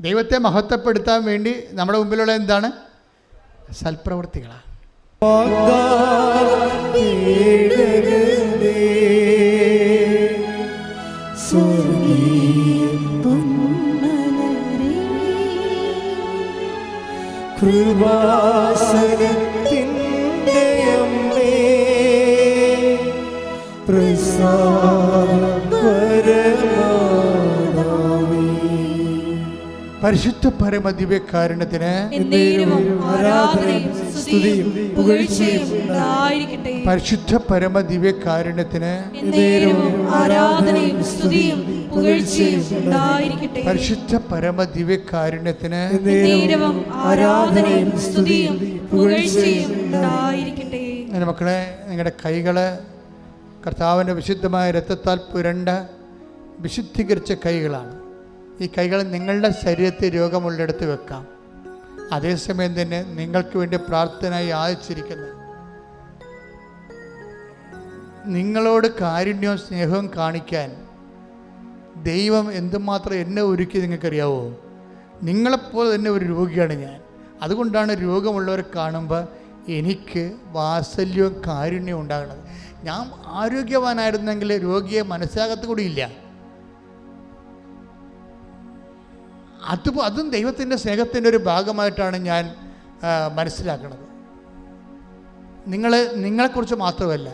ദൈവത്തെ മഹത്വപ്പെടുത്താൻ വേണ്ടി നമ്മുടെ മുമ്പിലുള്ള എന്താണ്? സൽപ്രവൃത്തികളാണ്. കൃപാസനത്തിന്റെ പരിശുദ്ധ പുകഴ്ചയും ഉണ്ടായിരിക്കട്ടെ. പരിശുദ്ധ പുകഴ്ചയും ഉണ്ടായിരിക്കട്ടെ. പരിശുദ്ധ പുകഴ്ചയും ഉണ്ടായിരിക്കട്ടെ. എന്റെ മക്കളെ നിങ്ങളുടെ കൈകൾ കർത്താവിന്റെ വിശുദ്ധമായ രക്തത്താൽ പുരണ്ട വിശുദ്ധീകരിച്ച കൈകളാണ്. ഈ കൈകൾ നിങ്ങളുടെ ശരീരത്തിൽ രോഗമുള്ളിടത്ത് വെക്കാം. അതേസമയം തന്നെ നിങ്ങൾക്ക് വേണ്ടി പ്രാർത്ഥന യാചിച്ചിരിക്കുന്ന നിങ്ങളോട് കാരുണ്യവും സ്നേഹവും കാണിക്കാൻ ദൈവം എന്തുമാത്രം എന്നെ ഒരുക്കി നിങ്ങൾക്കറിയാവോ? നിങ്ങളെപ്പോലെ തന്നെ ഒരു രോഗിയാണ് ഞാൻ. അതുകൊണ്ടാണ് രോഗമുള്ളവരെ കാണുമ്പോൾ എനിക്ക് വാത്സല്യവും കാരുണ്യവും ഉണ്ടാകുന്നത്. ഞാൻ ആരോഗ്യവാനായിരുന്നെങ്കിൽ രോഗിയെ മനസ്സിലാകത്ത് കൂടിയില്ല അത് അതും ദൈവത്തിന്റെ സ്നേഹത്തിന്റെ ഒരു ഭാഗമായിട്ടാണ് ഞാൻ മനസ്സിലാക്കുന്നത് നിങ്ങൾ നിങ്ങളെക്കുറിച്ച് മാത്രമല്ല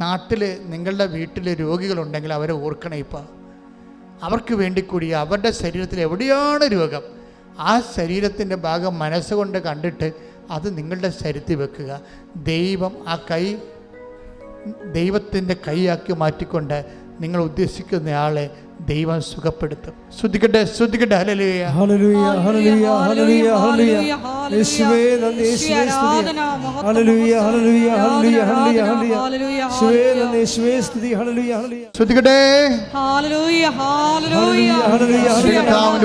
നാട്ടിൽ നിങ്ങളുടെ വീട്ടിൽ രോഗികളുണ്ടെങ്കിൽ അവരെ ഓർക്കണം ഇപ്പോൾ അവർക്ക് വേണ്ടി കൂടി അവരുടെ ശരീരത്തിൽ എവിടെയാണ് രോഗം ആ ശരീരത്തിന്റെ ഭാഗം മനസ്സുകൊണ്ട് കണ്ടിട്ട് അത് നിങ്ങളുടെ ശരീരത്തിൽ വെക്കുക. ദൈവം ആ കൈ ദൈവത്തിന്റെ കൈയാക്കി മാറ്റിക്കൊണ്ട് നിങ്ങൾ ഉദ്ദേശിക്കുന്നയാളെ ദൈവം സുഖപ്പെടുത്തും. ശ്രദ്ധിക്കട്ടെ ശ്രദ്ധിക്കട്ടെ. Hallelujah. Hallelujah hallelujah hallelujah hallelujah യേശുവേ നന്ദി യേശുവേ സ്തുതി ഹല്ലേലൂയ ഹല്ലേലൂയ ഹല്ലേലൂയ ഹല്ലേലൂയ ഹല്ലേലൂയ. യേശുവേ നന്ദി യേശുവേ സ്തുതി. ഹല്ലേലൂയ ഹല്ലേലൂയ. ശ്രദ്ധിക്കട്ടെ. ഹാലലൂയ ഹാലലൂയ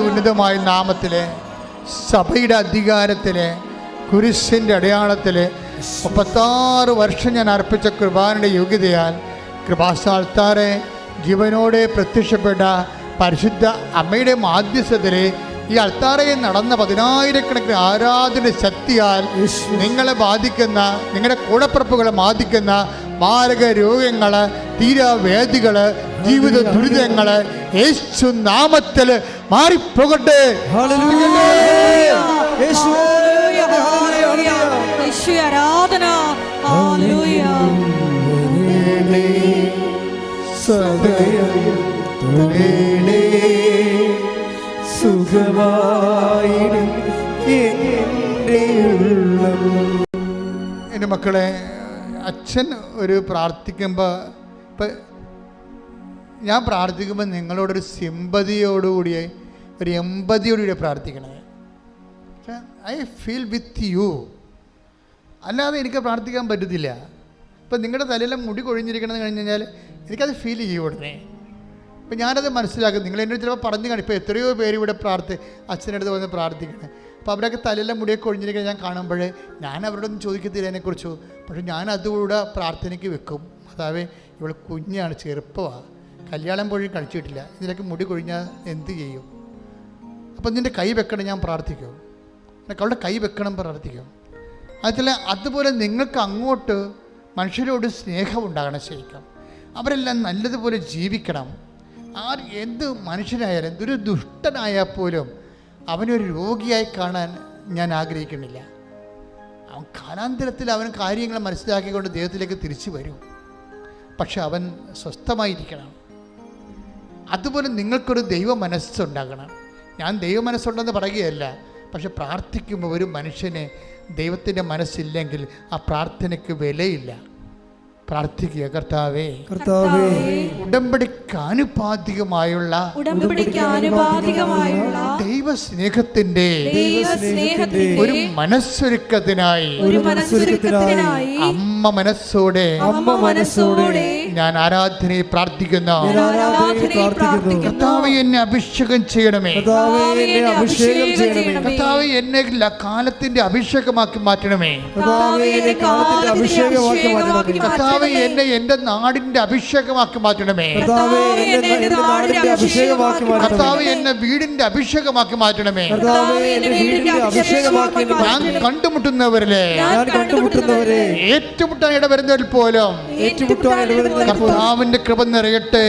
ഉന്നതമായ നാമത്തിലെ സഭയുടെ അധികാരത്തിലെ കുരിശിന്റെ അടയാളത്തിലെ മുപ്പത്താറ് വർഷം ഞാൻ അർപ്പിച്ച കൃപാനയുടെ യോഗ്യതയാൽ കൃപാസ്ഥാൽത്താറെ ജീവനോടെ പ്രത്യക്ഷപ്പെട്ട പരിശുദ്ധ അമ്മയുടെ മാധ്യസ്ഥത്തിലെ ഈ അൾത്താറയിൽ നടന്ന പതിനായിരക്കണക്കിന് ആരാധന ശക്തിയാൽ നിങ്ങളെ ബാധിക്കുന്ന നിങ്ങളുടെ കൂടപ്പിറപ്പുകളെ ബാധിക്കുന്ന മാരക രോഗങ്ങൾ തീരാവേദികൾ ജീവിത ദുരിതങ്ങൾ യേശു നാമത്തിൽ മാറിപ്പോകട്ടെ. ഹല്ലേലൂയ യേശുവേ ഹല്ലേലൂയ ഹല്ലേലൂയ യേശു ആരാധന. സദയം എന്റെ മക്കളെ അച്ഛൻ ഒരു പ്രാർത്ഥിക്കുമ്പോൾ ഇപ്പം ഞാൻ പ്രാർത്ഥിക്കുമ്പോൾ നിങ്ങളോടൊരു സിമ്പതിയോടുകൂടി ഒരു എമ്പതിയോടുകൂടി പ്രാർത്ഥിക്കണേ. I feel with you. അല്ലാതെ എനിക്ക് പ്രാർത്ഥിക്കാൻ പറ്റത്തില്ല. ഇപ്പം നിങ്ങളുടെ തലയിലെ മുടി കൊഴിഞ്ഞിരിക്കണമെന്ന് കഴിഞ്ഞ് കഴിഞ്ഞാൽ എനിക്കത് ഫീൽ ചെയ്യും ഉടനെ അപ്പം ഞാനത് മനസ്സിലാക്കും. നിങ്ങൾ എന്നോട് ചിലപ്പോൾ പറഞ്ഞു കാണും. ഇപ്പോൾ എത്രയോ പേര് ഇവിടെ പ്രാർത്ഥി അച്ഛന്റെ അടുത്ത് വന്ന് പ്രാർത്ഥിക്കണം. അപ്പോൾ അവരൊക്കെ തലയിലെ മുടിയൊക്കെ കൊഴിഞ്ഞിരിക്കുന്നത് ഞാൻ കാണുമ്പോൾ ഞാൻ അവരോടൊന്നും ചോദിക്കത്തില്ല അതിനെക്കുറിച്ചോ. പക്ഷേ ഞാൻ അതുകൂടെ പ്രാർത്ഥനയ്ക്ക് വെക്കും. അതാവേ ഇവൾ കുഞ്ഞാണ് ചെറുപ്പമാണ് കല്യാണം പോലും കഴിച്ചിട്ടില്ല. ഇതിനൊക്കെ മുടി കൊഴിഞ്ഞാൽ എന്ത് ചെയ്യും? അപ്പം നിന്റെ കൈ വെക്കണം ഞാൻ പ്രാർത്ഥിക്കും. അവളുടെ കൈ വെക്കണം പ്രാർത്ഥിക്കും. അതിൽ അതുപോലെ നിങ്ങൾക്ക് അങ്ങോട്ട് മനുഷ്യരോട് സ്നേഹം ഉണ്ടാകണം ശരിക്കും. അവരെല്ലാം നല്ലതുപോലെ ജീവിക്കണം. ആർ എന്ത് മനുഷ്യനായാലും എന്തൊരു ദുഷ്ടനായാൽ പോലും അവനൊരു രോഗിയായി കാണാൻ ഞാൻ ആഗ്രഹിക്കുന്നില്ല. അവൻ കാലാന്തരത്തിൽ അവൻ കാര്യങ്ങൾ മനസ്സിലാക്കിക്കൊണ്ട് ദൈവത്തിലേക്ക് തിരിച്ചു വരും. പക്ഷെ അവൻ സ്വസ്ഥമായിരിക്കണം. അതുപോലെ നിങ്ങൾക്കൊരു ദൈവ മനസ്സുണ്ടാകണം. ഞാൻ ദൈവ മനസ്സുണ്ടെന്ന് പറയുകയല്ല പക്ഷെ പ്രാർത്ഥിക്കുമ്പോൾ ഒരു മനുഷ്യന് ദൈവത്തിന്റെ മനസ്സില്ലെങ്കിൽ ആ പ്രാർത്ഥനയ്ക്ക് വിലയില്ല. പ്രാർത്ഥിക്കുക കർത്താവേ കർത്താവേ ഉടമ്പടിക്ക് ആനുപാതികമായുള്ള ദൈവ സ്നേഹത്തിന്റെ ഒരു മനസ്സൊരുക്കത്തിനായി ഒരു മനസ്സൊരുക്കത്തിനായി അമ്മ മനസ്സോടെ അമ്മ മനസ്സോടെ ഞാൻ ആരാധനയെ പ്രാർത്ഥിക്കുന്നു. ഞാൻ ആരാധനയെ പ്രാർത്ഥിക്കുന്നു. കർത്താവ് എന്നെ അഭിഷേകം ചെയ്യണമേ. കർത്താവേ എന്നെ അഭിഷേകം ചെയ്യണമേ. കർത്താവ് എന്നെ കാലത്തിന്റെ അഭിഷേകമാക്കി മാറ്റണമേ. കർത്താവേ എന്നെ കാലത്തിന്റെ അഭിഷേകമാക്കി മാറ്റണമേ. കർത്താവ് എന്നെ എന്റെ നാടിന്റെ അഭിഷേകമാക്കി മാറ്റണമേ. കർത്താവേ എന്നെ എന്റെ നാടിന്റെ അഭിഷേകമാക്കി മാറ്റണമേ. കർത്താവ് എന്നെ വീടിന്റെ അഭിഷേകമാക്കി മാറ്റണമേ. കർത്താവേ എന്നെ വീടിന്റെ അഭിഷേകമാക്കി എന്നെ ഞാൻ കണ്ടുമുട്ടുന്നവരിലെ. ഞാൻ കണ്ടുമുട്ടുന്നവരെ. ഏറ്റുമുട്ടാൻ ഇടവരുന്നവരിൽ പോലും. ഏറ്റുമുട്ടാൻ ഇടവരുന്ന കർത്താവിന്റെ കൃപ നിറയട്ടെ.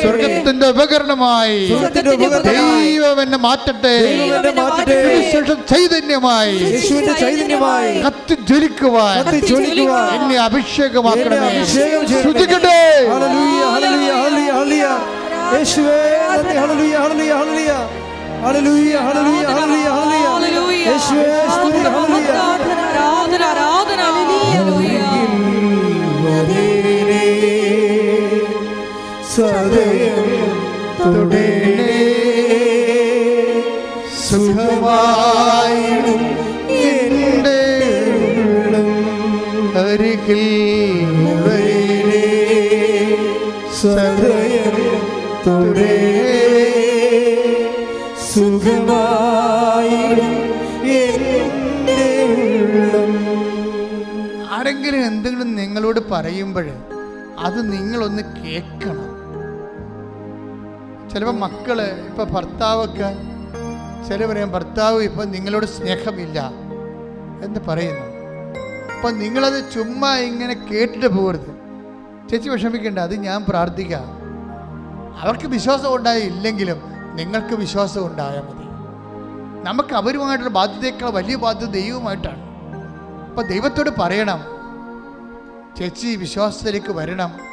സ്വർഗത്തിന്റെ ഉപകരണമായി. ദൈവം എന്നെ മാറ്റട്ടെ. ചൈതന്യമായി. കത്തി ജ്വലിക്കുവാൻ. എന്നെ അഭിഷേകമാക്കണമേ. ശ്രുതിക്കട്ടെ ഹല്ലേലൂയ ഹല്ലേലൂയ ഹല്ലേലൂയ ഹല്ലേലൂയ. യേശുവേ ഹല്ലേലൂയ hallelujah hallelujah. Hallelujah hallelujah hallelujah hallelujah. യേശുവേ സ്തുതി ഹല്ലേലൂയ. ആരാധന ആരാധന. ഹല്ലേലൂയ സദയം തുടേണേ സുഖമായിടും അരികിൽ വരേണേ സദയം തുടേണേ സുഖമായിടും ആരെങ്കിലും എന്തെങ്കിലും നിങ്ങളോട് പറയുമ്പോൾ അത് നിങ്ങളൊന്ന് കേൾക്കണം ചിലപ്പോൾ മക്കൾ ഇപ്പം ഭർത്താവൊക്കെ ചില പറയാം ഭർത്താവ് ഇപ്പം നിങ്ങളോട് സ്നേഹമില്ല എന്ന് പറയുന്നു. അപ്പം നിങ്ങളത് ചുമ്മാ ഇങ്ങനെ കേട്ടിട്ട് പോകരുത്. ചേച്ചി വിഷമിക്കേണ്ട അത് ഞാൻ പ്രാർത്ഥിക്കാം. അവർക്ക് വിശ്വാസം ഉണ്ടായില്ലെങ്കിലും നിങ്ങൾക്ക് വിശ്വാസം ഉണ്ടായാൽ മതി. നമുക്ക് അവരുമായിട്ടുള്ള ബാധ്യതയേക്കാൾ വലിയ ബാധ്യത ദൈവമായിട്ടാണ് അപ്പം ദൈവത്തോട് പറയണം ചേച്ചി വിശ്വാസത്തിലേക്ക് വരണം.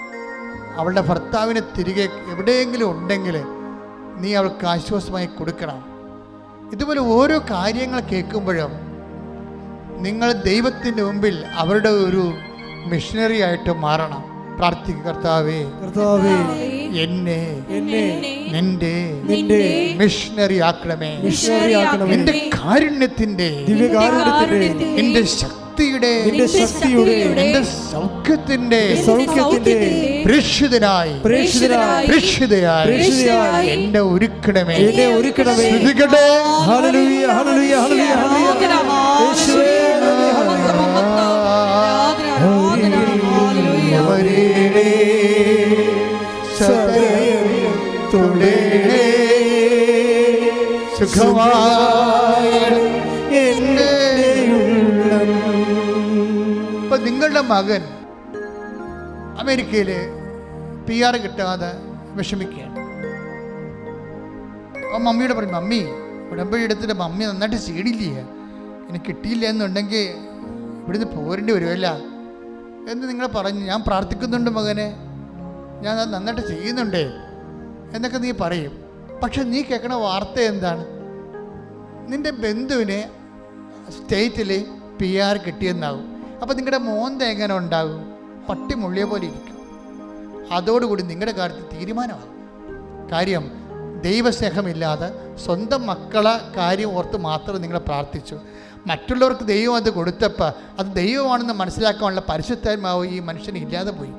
അവളുടെ ഭർത്താവിനെ തിരികെ എവിടെയെങ്കിലും ഉണ്ടെങ്കിൽ നീ അവൾക്ക് ആശ്വാസമായി കൊടുക്കണം. ഇതുപോലെ ഓരോ കാര്യങ്ങൾ കേൾക്കുമ്പോഴും നിങ്ങൾ ദൈവത്തിന്റെ മുമ്പിൽ അവരുടെ ഒരു മിഷനറി ആയിട്ട് മാറണം. പ്രാർത്ഥിക്കുക കർത്താവേ. കർത്താവേ. എന്നെ. എന്നെ. നിന്റെ. നിന്റെ. മിഷനറി ആക്കണമേ. മിഷനറി ആക്കണമേ. നിന്റെ കാരുണ്യത്തിന്റെ ദിവ്യകാരുണ്യത്തിന്റെ നിന്റെ നിന്റെ ശക്തിയുടെ എന്റെ സൗഖ്യത്തിന്റെ സൗഖ്യത്തിന്റെ പ്രേക്ഷിതനായി എന്റെ പ്രേക്ഷിതയായി എന്നെ ഒരുക്കണമേ. എന്നെ ഒരുക്കണമേ. ശ്രദ്ധിക്കട്ടെ ഹല്ലേലൂയ ഹല്ലേലൂയ ഹല്ലേലൂയ ഹല്ലേലൂയ. യേശുവേ നിങ്ങളുടെ മകൻ അമേരിക്കയിൽ പി ആർ കിട്ടാതെ വിഷമിക്കുകയാണ്. അപ്പം മമ്മിയോട് പറയും മമ്മി ഉടമ്പടി എടുത്തിട്ട് മമ്മി നന്നായിട്ട് സീഡില്ലേ എനിക്ക് കിട്ടിയില്ല എന്നുണ്ടെങ്കിൽ ഇവിടുന്ന് പോരേണ്ടി വരുമല്ല എന്ന് നിങ്ങൾ പറഞ്ഞു ഞാൻ പ്രാർത്ഥിക്കുന്നുണ്ട് മകനെ. ഞാൻ അത് നന്നായിട്ട് ചെയ്യുന്നുണ്ട്. എന്നൊക്കെ നീ പറയും. പക്ഷെ നീ കേൾക്കണ വാർത്ത എന്താണ്? നിന്റെ ബന്ധുവിനെ സ്റ്റേറ്റിൽ പി ആർ കിട്ടിയെന്നാവും. അപ്പോൾ നിങ്ങളുടെ മോന്ത എങ്ങനെ ഉണ്ടാകും? പട്ടി മുള്ളിയ പോലെ ഇരിക്കും. അതോടുകൂടി നിങ്ങളുടെ കാര്യത്തിൽ തീരുമാനമാകും. കാര്യം ദൈവസ്നേഹമില്ലാതെ സ്വന്തം മക്കളെ കാര്യം ഓർത്ത് മാത്രം നിങ്ങൾ പ്രാർത്ഥിച്ചു. മറ്റുള്ളവർക്ക് ദൈവം അത് കൊടുത്തപ്പോൾ അത് ദൈവമാണെന്ന് മനസ്സിലാക്കാനുള്ള പരിശുദ്ധാത്മാവ് ഈ മനുഷ്യന് ഇല്ലാതെ പോയി.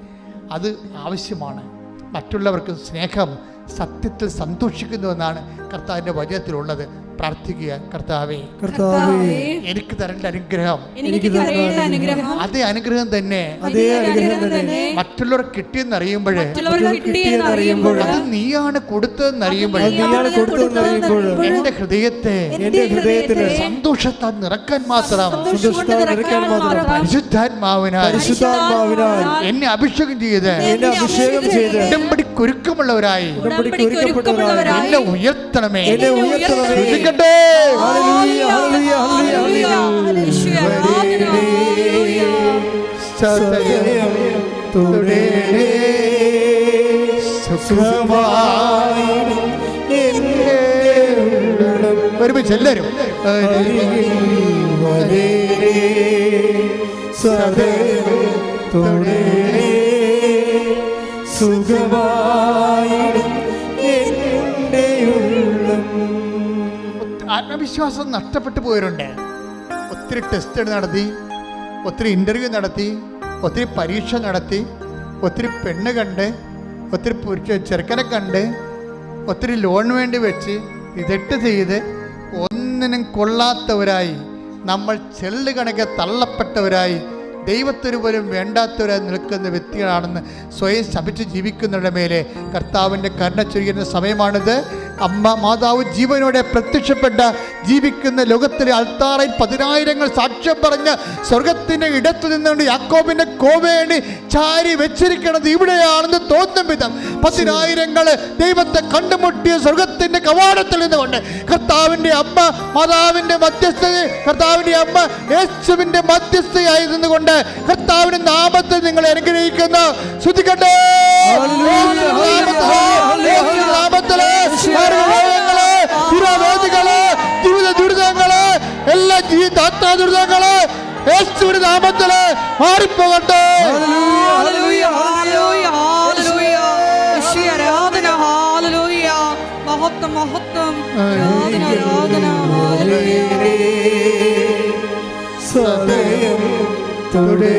അത് ആവശ്യമാണ്. മറ്റുള്ളവർക്ക് സ്നേഹം സത്യത്തിൽ സന്തോഷിക്കുന്നുവെന്നാണ് കർത്താവിന്റെ വചനത്തിലുള്ളത്. പ്രാർത്ഥിക്കുക. കർത്താവേ കർത്താവേ എനിക്ക് തരേണ്ട അനുഗ്രഹം എനിക്ക് തരേണ്ട അനുഗ്രഹം അതേ അനുഗ്രഹം തന്നെ. അതേ അനുഗ്രഹം തന്നെ. മറ്റുള്ളവർക്ക് കിട്ടിയെന്നറിയുമ്പോഴേ മറ്റുള്ളവർക്ക് കിട്ടിയെന്നറിയുമ്പോൾ അത് നീയാണ് കൊടുത്തതെന്നറിയുമ്പോഴേ അത് നീയാണ് കൊടുത്തതെന്ന് അറിയുമ്പോൾ എന്റെ ഹൃദയത്തെ എന്റെ ഹൃദയത്തിന് സന്തോഷത്താൽ നിറക്കാൻ മാത്രം സന്തോഷത്താൽ നിറയ്ക്കാൻ മാത്രം പരിശുദ്ധാത്മാവിനാൽ പരിശുദ്ധാത്മാവിനാൽ എന്നെ അഭിഷേകം ചെയ്ത് എന്നെ അഭിഷേകം ചെയ്ത് ഉടമ്പടി ഉടമ്പടിക്ക് ഒരുക്കമുള്ളവരായി എന്നെ ഉയർത്തണമേ. എന്നെ ഉയർത്തണമേ. ഹല്ലേലൂയ, ഹല്ലേലൂയ, ഹല്ലേലൂയ, ഹല്ലേലൂയ. സദയം ഉള്ളം. ആത്മവിശ്വാസം നഷ്ടപ്പെട്ടു പോയവരുണ്ട്. ഒത്തിരി ടെസ്റ്റ് നടത്തി ഒത്തിരി ഇന്റർവ്യൂ നടത്തി ഒത്തിരി പരീക്ഷ നടത്തി ഒത്തിരി പെണ്ണ് കണ്ട് ഒത്തിരി പുരുഷ ചെറുക്കനെ കണ്ട് ഒത്തിരി ലോൺ വേണ്ടി വെച്ച് ഇതെട്ട് ചെയ്ത് ഒന്നിനും കൊള്ളാത്തവരായി നമ്മൾ ചെള്ളു കണക്കെ തള്ളപ്പെട്ടവരായി ദൈവത്തിന് പോലും വേണ്ടാത്തവരെ നിൽക്കുന്ന വ്യക്തികളാണെന്ന് സ്വയം ശപിച്ച് ജീവിക്കുന്നവരുടെ മേലെ കർത്താവിന്റെ കരുണ ചൊരിയുന്ന സമയമാണിത്. അമ്മ മാതാവ് ജീവനോടെ പ്രത്യക്ഷപ്പെട്ട ജീവിക്കുന്ന ലോകത്തിലെ അൾത്താറയിൽ പതിനായിരങ്ങൾ സാക്ഷ്യം പറഞ്ഞ് സ്വർഗത്തിന്റെ ഇടത്തു നിന്നുകൊണ്ട് യാക്കോബിന്റെ കോവേണി ചാരി വെച്ചിരിക്കണത് ഇവിടെയാണെന്ന് തോന്നും വിധം പതിനായിരങ്ങൾ ദൈവത്തെ കണ്ടുമുട്ടിയ സ്വർഗത്തിന്റെ കവാടത്തിൽ നിന്നുകൊണ്ട് കർത്താവിന്റെ അമ്മ മാതാവിന്റെ മധ്യസ്ഥത കർത്താവിന്റെ അമ്മ യേശുവിന്റെ മധ്യസ്ഥയായി നിന്നുകൊണ്ട് കർത്താവിന്റെ നാമത്തെ നിങ്ങളെ അനുഗ്രഹിക്കുന്നു. ശ്രുതിക്കട്ടെ. യേശുവിന്റെ നാമത്തിൽ മാറിപ്പോകട്ടെ. മഹത്വം മഹത്വം. സദയം തുടേ.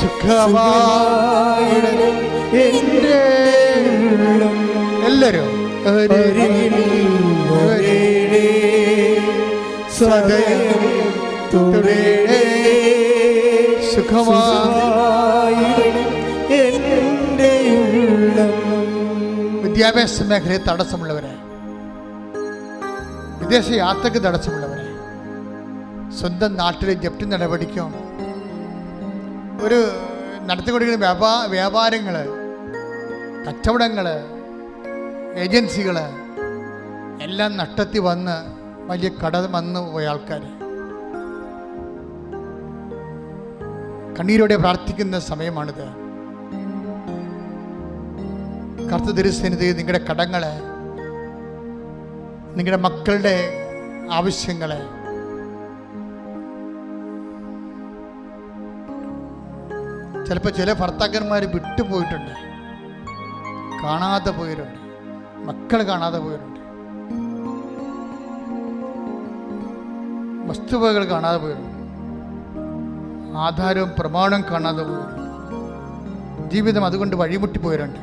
സുഖമായി എന്റെ ഉള്ളം. എല്ലാരും അരികിൽ വരേണേ. സദയം സുഖമായി ഉള്ളം. വിദ്യാഭ്യാസ മേഖലയിൽ തടസ്സമുള്ളവരെ വിദേശ യാത്രയ്ക്ക് തടസ്സമുള്ളവരെ സ്വന്തം നാട്ടിലെ ജപ്തി നടപടിക്കോ. ഒരു നടത്തിക്കൊണ്ടിരിക്കുന്ന വ്യാപാ വ്യാപാരങ്ങൾ കച്ചവടങ്ങൾ ഏജൻസികൾ എല്ലാം നട്ടത്തി വന്ന് വലിയ കട വന്ന് പോയ ആൾക്കാർ കണ്ണീരോടെ പ്രാർത്ഥിക്കുന്ന സമയമാണിത്. കർത്ത തിരുസന്നിധിയിൽ നിങ്ങളുടെ കടങ്ങളെ നിങ്ങളുടെ മക്കളുടെ ആവശ്യങ്ങളെ ചിലപ്പോൾ ചില ഭർത്താക്കന്മാർ വിട്ടുപോയിട്ടുണ്ട്. കാണാതെ പോയിട്ടുണ്ട്. മക്കൾ കാണാതെ പോയിട്ടുണ്ട്. വസ്തുവകൾ കാണാതെ പോയവരുണ്ട് ആധാരവും പ്രമാണവും കാണാതെ പോയവരുണ്ട് ജീവിതം അതുകൊണ്ട് വഴിമുട്ടി പോയവരുണ്ട്.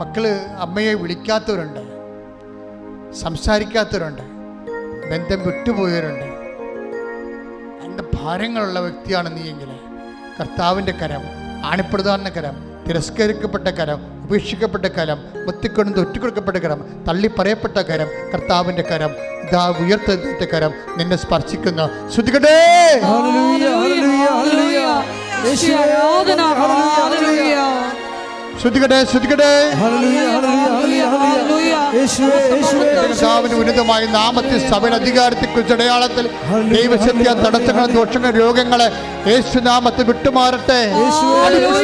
മക്കൾ അമ്മയെ വിളിക്കാത്തവരുണ്ട്. സംസാരിക്കാത്തവരുണ്ട്. ബന്ധം വിട്ടുപോയവരുണ്ട്. എന്റെ ഭാരങ്ങളുള്ള വ്യക്തിയാണ് നീയെങ്കിൽ കർത്താവിന്റെ കരം ആണിപ്രധാന കരം തിരസ്കരിക്കപ്പെട്ട കരം ഉപേക്ഷിക്കപ്പെട്ട കരം ഒത്തിക്കൊണ്ട് ഒറ്റിക്കൊടുക്കപ്പെട്ട കരം തള്ളിപ്പറയപ്പെട്ട കരം കർത്താവിന്റെ കരം ഇതാ ഉയർത്തത്തെ കരം നിന്നെ സ്പർശിക്കുന്ന. ശ്രുതികടേ ആരാധന യേശുവേ യേശുവേ കർത്താവിന് ഉന്നതമായ നാമത്തിൽ സഭയുടെ അധികാരത്തെക്കുറിച്ച് അടയാളത്തിൽ ദൈവശക്തിയ തടസ്സങ്ങൾ ദോഷങ്ങൾ രോഗങ്ങളെ യേശുനാമത്തെ വിട്ടുമാറട്ടെ. അടിമകൾ